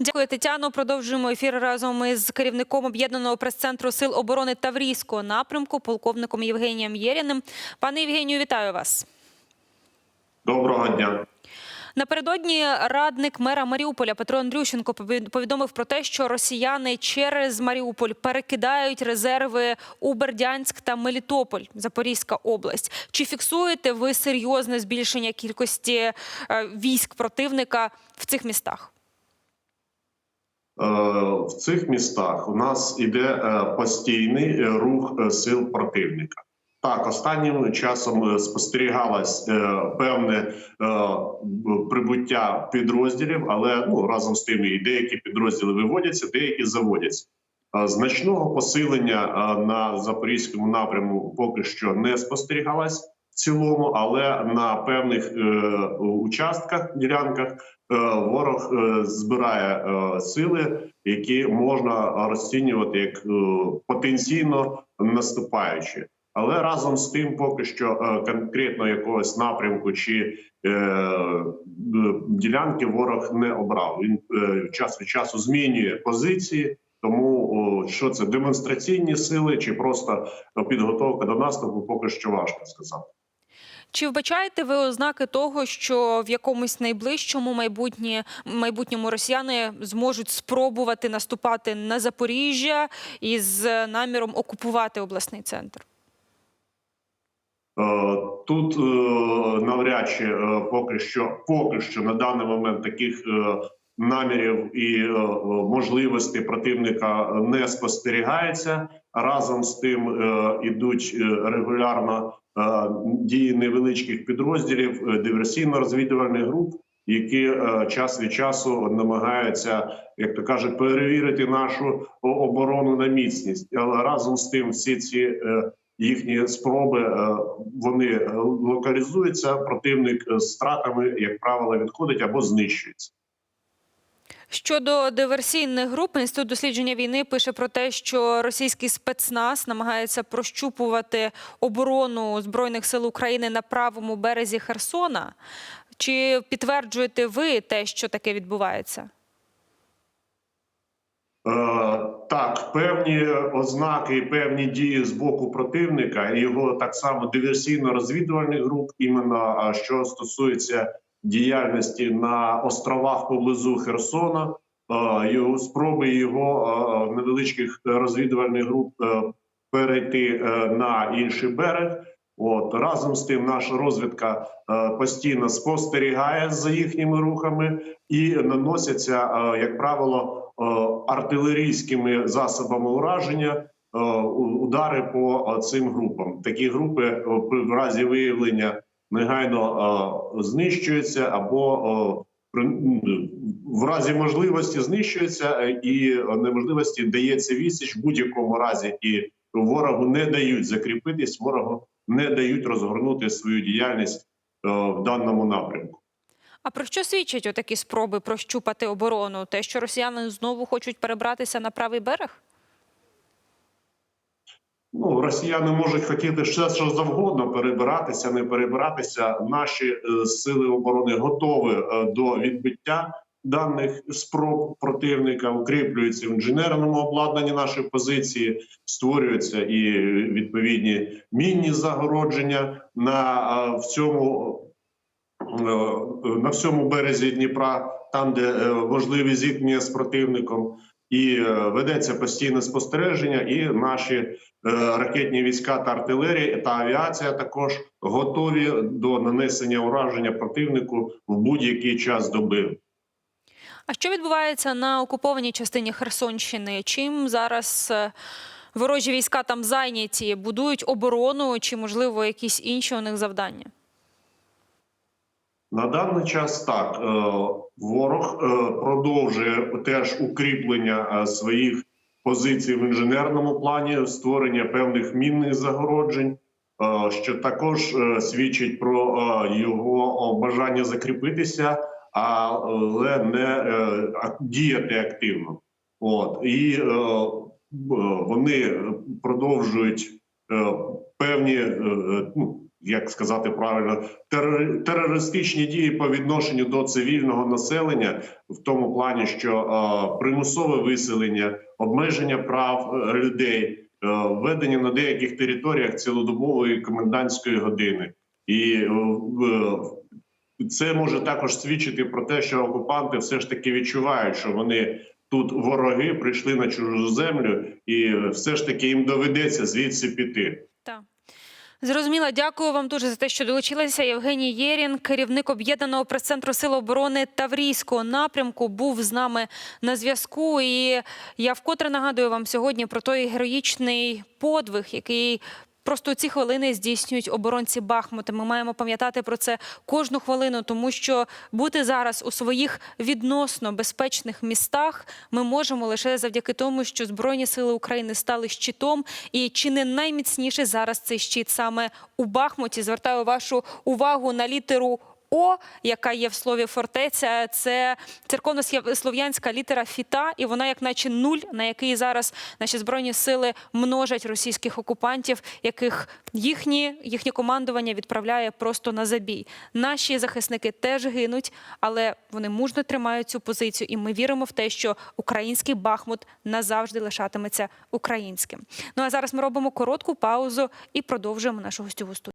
Дякую, Тетяно. Продовжуємо ефір разом із керівником об'єднаного прес-центру сил оборони Таврійського напрямку, полковником Євгенієм Єріним. Пане Євгенію, вітаю вас. Доброго дня. Напередодні радник мера Маріуполя Петро Андрющенко повід- повідомив про те, що росіяни через Маріуполь перекидають резерви у Бердянськ та Мелітополь, Запорізька область. Чи фіксуєте ви серйозне збільшення кількості е, військ противника в цих містах? Е, В цих містах у нас іде е, постійний е, рух сил противника. Так, останнім часом спостерігалось певне прибуття підрозділів, але ну разом з тим і деякі підрозділи виводяться, деякі заводяться. Значного посилення на запорізькому напряму поки що не спостерігалось цілому, але на певних е, участках, ділянках е, ворог е, збирає сили, які можна розцінювати як потенційно наступаючі. Але разом з тим, поки що конкретно якогось напрямку чи е, ділянки ворог не обрав. Він е, час від часу змінює позиції. Тому о, що це демонстраційні сили чи просто підготовка до наступу, поки що важко сказати. Чи вбачаєте ви ознаки того, що в якомусь найближчому майбутньому росіяни зможуть спробувати наступати на Запоріжжя із наміром окупувати обласний центр? Е, Тут е, навряд чи е, поки що, поки що на даний момент таких намірів і можливостей противника не спостерігається. Разом з тим ідуть регулярно дії невеличких підрозділів е, диверсійно-розвідувальних груп, які е, час від часу намагаються, як то кажуть, перевірити нашу оборону на міцність. Але разом з тим, всі ці е, їхні спроби вони локалізуються. Противник з стратами, як правило, відходить або знищується. Щодо диверсійних груп, інститут дослідження війни пише про те, що російський спецназ намагається прощупувати оборону збройних сил України на правому березі Херсона. Чи підтверджуєте ви те, що таке відбувається? Е, Так, певні ознаки, і певні дії з боку противника, його так само диверсійно-розвідувальних груп, іменно що стосується діяльності на островах поблизу Херсона, е, його спроби його е, невеличких розвідувальних груп е, перейти е, на інший берег. От разом з тим, наша розвідка е, постійно спостерігає за їхніми рухами і наносяться, е, як правило, е, артилерійськими засобами ураження е, удари по е, цим групам. Такі групи е, в разі виявлення негайно е, знищуються або е, при- в разі можливості знищуються е, і неможливості дається відсіч в будь-якому разі, і ворогу не дають закріпитись, ворогу не дають розгорнути свою діяльність в даному напрямку. А про що свідчать отакі спроби прощупати оборону? Те, що росіяни знову хочуть перебратися на правий берег? Ну, росіяни можуть хотіти все, що завгодно перебиратися, не перебиратися. Наші е, сили оборони готові е, до відбиття даних спроб противника, укріплюються в інженерному обладнанні нашої позиції, створюються і відповідні мінні загородження на е, в цьому е, на всьому березі Дніпра, там де е, можливі зіткнення з противником. І ведеться постійне спостереження, і наші ракетні війська та артилерія та авіація також готові до нанесення ураження противнику в будь-який час доби. А що відбувається на окупованій частині Херсонщини? Чим зараз е, ворожі війська там зайняті? Будують оборону чи, можливо, якісь інші у них завдання? На даний час так е, ворог е, продовжує теж укріплення е, своїх позицій в інженерному плані, створення певних мінних загороджень, е, що також е, свідчить про е, його бажання закріпитися, але не діяти активно. От і вони продовжують певні ну, як сказати правильно, терор- терористичні дії по відношенню до цивільного населення, в тому плані, що е, примусове виселення, обмеження прав е, людей, е, введення на деяких територіях цілодобової комендантської години, і це може також свідчити про те, що окупанти все ж таки відчувають, що вони тут вороги прийшли на чужу землю, і все ж таки їм доведеться звідси піти. Так. Зрозуміло, дякую вам дуже за те, що долучилися. Євгеній Єрін, керівник об'єднаного прес-центру Сил оборони Таврійського напрямку, був з нами на зв'язку. І я вкотре нагадую вам сьогодні про той героїчний подвиг, який. Просто ці хвилини здійснюють оборонці Бахмута. Ми маємо пам'ятати про це кожну хвилину, тому що бути зараз у своїх відносно безпечних містах ми можемо лише завдяки тому, що Збройні сили України стали щитом, і чи не найміцніший зараз цей щит саме у Бахмуті. Звертаю вашу увагу на літеру. О, яка є в слові фортеця, це церковно-слов'янська літера фіта, і вона, як наче нуль, на який зараз наші збройні сили множать російських окупантів, яких їхні їхнє командування відправляє просто на забій. Наші захисники теж гинуть, але вони мужно тримають цю позицію, і ми віримо в те, що український Бахмут назавжди лишатиметься українським. Ну а зараз ми робимо коротку паузу і продовжуємо нашу гостьову студію.